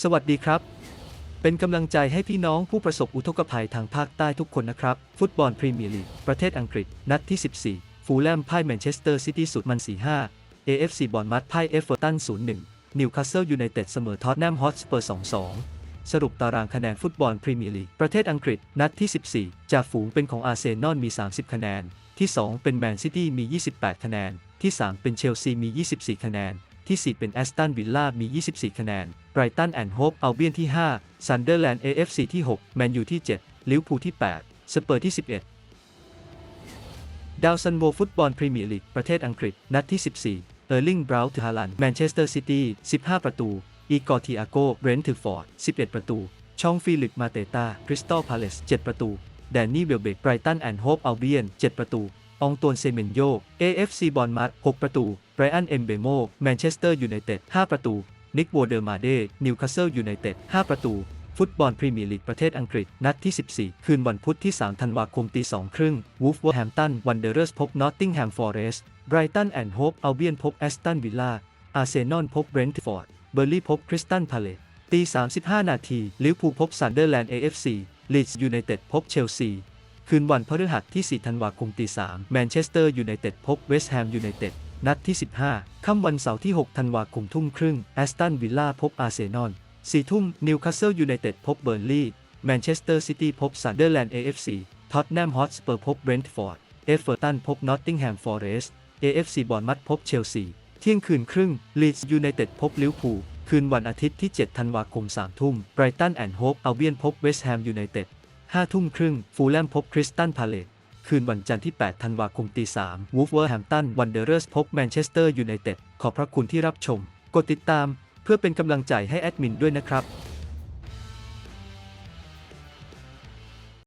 สวัสดีครับ เป็นกำลังใจให้พี่น้องผู้ประสบอุทกภัยทางภาคใต้ทุกคนนะครับ ฟุตบอลพรีเมียร์ลีกประเทศอังกฤษ นัดที่ 14 ฟูลแลมพ่ายแมนเชสเตอร์ซิตี้สุดมัน 4-5 AFC บอลมัดพ่ายเอฟเวอร์ตัน 0-1 นิวคาสเซิลยูไนเต็ดเสมอท็อตแนมฮอตสเปอร์ 2-2สรุปตารางคะแนนฟุตบอลพรีเมียร์ลีกประเทศอังกฤษ นัดที่ 14 จากฝูงเป็นของอาร์เซนอลมี 30 คะแนน ที่ 2 เป็นแมนซิตี้มี 28 คะแนน ที่ 3 เป็นเชลซีมี 24 คะแนน ที่ 4 เป็นแอสตันวิลล่ามี 24 คะแนน ไบรตันแอนด์โฮปอัลเบียนที่ 5 ซันเดอร์แลนด์ AFC ที่ 6 แมนยูที่ 7 ลิเวอร์พูลที่ 8 สเปอร์ที่ 11 ดาวซันโวฟุตบอลพรีเมียร์ลีกประเทศอังกฤษ นัดที่ 14 เออร์ลิง บราวน์ฮาลันแมนเชสเตอร์ซิตี้ 15 ประตู อีกอร์ทิอาโกเบรนท์ถึฟอร์ด 11 ประตู ชองฟิลิป มาเตตาคริสตัลพาเลส 7 ประตู แดนนี่เวลเบกไบรตันแอนด์โฮปอัลเบียน 7 ประตูอองตวนเซเมนโย AFC บอลมัด6ประตู ไบรอัน เอมเบโม แมนเชสเตอร์ยูไนเต็ด 5 ประตู นิกวเดอร์มาเดนิวคาสเซิลยูไนเต็ด 5 ประตู ฟุตบอลพรีเมียร์ลีกประเทศอังกฤษ นัดที่ 14 คืนวันพุธที่ 3 ธันวาคมตี2ครึ่งวูฟเวอร์แฮมตันวันเดอร์เรสพบนอตติงแฮมฟอเรสต์ไบรตันแอนด์โฮปอัลเบียนพบแอสตันวิลล่าอาร์เซนอลพบเบรนท์ฟอร์ดเบอร์ลี่พบคริสตันพาเลตตี 35 นาทีลิเวอร์พูลพบซันเดอร์แลนด์ AFC ลีดส์ยูไนเต็ดพบเชลซีคืนวันพฤหัสที่ 4 ธันวาคมตี3แมนเชสเตอร์ยูไนเต็ดพบเวสต์แฮมยูไนเต็ด นัดที่ 15 ค่ำวันเสาร์ที่ 6 ธันวาคมทุ่มครึ่งแอสตันวิลล่าพบอาร์เซนอล4ทุ่มนิวคาสเซิลยูไนเต็ดพบเบอร์ลี่แมนเชสเตอร์ซิตี้พบซันเดอร์แลนด์ AFC ท็อตแนมฮอตสเปอร์พบเบรนท์ฟอร์ดเอฟเวอร์ตันพบนอตติงแฮมฟอร์เรสต์ AFC บอลมัดพบเชลซีเที่ยงคืนครึ่งลีดส์ยูไนเต็ดพบลิเวอร์พูลคืนวันอาทิตย์ที่ 7 ธันวาคม 3 ทุ่มไบรตันแอนด์โฮปอัลเบียนพบเวสต์แฮมยูไนเต็ด5ทุ่มครึ่งฟูลแลมพบคริสตันพาเลต คืนวันจันทร์ที่ 8 ธันวาคมตี3วูฟเวอร์แฮมตันวันเดอร์เรสพบแมนเชสเตอร์ยูไนเต็ดขอบพระคุณที่รับชม กดติดตาม เพื่อเป็นกำลังใจให้แอดมินด้วยนะครับ